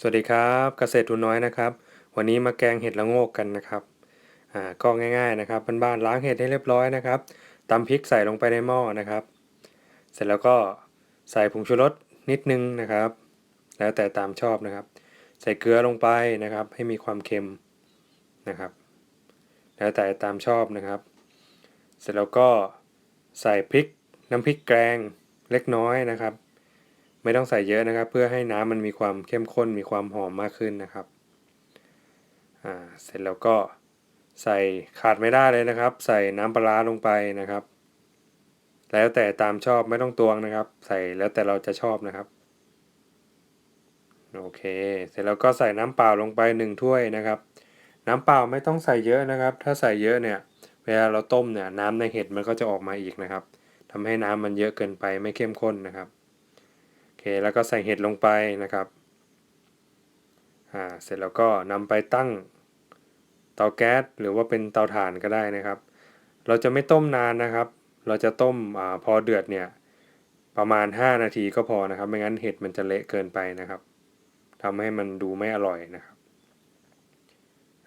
สวัสดีครับเกษตรทุนน้อยนะครับ วันนี้มาแกงเห็ดละโงกกันนะครับอ่าก็ง่ายๆนะครับบ้านๆล้างเห็ดให้เรียบร้อยนะครับตำพริกใส่ลงไปในหม้อนะครับ เสร็จแล้วก็ใส่ผงชูรสนิดนึงนะครับ แล้วแต่ตามชอบนะครับ ใส่เกลือลงไปนะครับ ให้มีความเค็มนะครับ แล้วแต่ตามชอบนะครับ เสร็จแล้วก็ใส่พริกน้ำพริกแกงเล็กน้อยนะครับ ไม่ต้องใส่เยอะนะครับ เพื่อให้น้ำมันมีความเข้มข้นมีความหอมมากขึ้นนะครับอ่าเสร็จแล้วก็ใส่ขาดไม่ได้เลยนะครับ ใส่น้ำปลาลงไปนะครับ แล้วแต่ตามชอบไม่ต้องตวงนะครับ ใส่แล้วแต่เราจะชอบนะครับโอเค เสร็จแล้วก็ใส่น้ำเปล่าลงไปหนึ่งถ้วยนะครับ น้ำเปล่าไม่ต้องใส่เยอะนะครับ ถ้าใส่เยอะเนี่ยเวลาเราต้มเนี่ยน้ำในเห็ดมันก็จะออกมาอีกนะครับทำให้น้ำมันเยอะเกินไปไม่เข้มข้นนะครับ แล้วก็ใส่เห็ดลงไปนะครับอ่าเสร็จแล้วก็นำไปตั้งเตาแก๊สหรือว่าเป็นเตาถ่านก็ได้นะครับ เราจะไม่ต้มนานนะครับ เราจะต้มอพอเดือดเนี่ยประมาณ 5 นาทีก็พอนะครับ ไม่งั้นเห็ดมันจะเละเกินไปนะครับทำให้มันดูไม่อร่อยนะครับ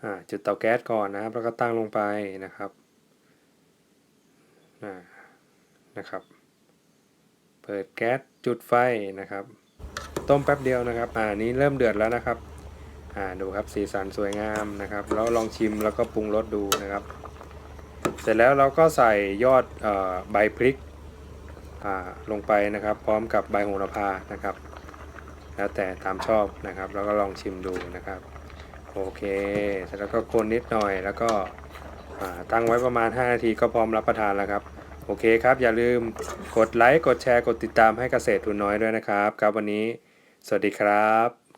อ่าจุดเตาแก๊สก่อนนะครับ แล้วก็ตั้งลงไปนะครับอ่านะครับ เปิดแก๊สจุดไฟนะครับ ต้มแป๊บเดียวนะครับ อ่านี้เริ่มเดือดแล้วนะครับ อ่าดูครับสีสันสวยงามนะครับ แล้วลองชิมแล้วก็ปรุงรสดูนะครับ เสร็จแล้วเราก็ใส่ยอดอใบพริกอ่าลงไปนะครับ พร้อมกับใบโหระพานะครับ แล้วแต่ตามชอบนะครับ แล้วก็ลองชิมดูนะครับโอเคเสร็จแล้วก็คนนิดหน่อยแล้วก็อ่าตั้งไว้ประมาณ 5 นาทีก็พร้อมรับประทานแล้วครับ โอเคครับ อย่าลืมกดไลค์ กดแชร์ กดติดตามให้เกษตรทุนน้อยด้วยนะครับ ครับวันนี้ สวัสดีครับ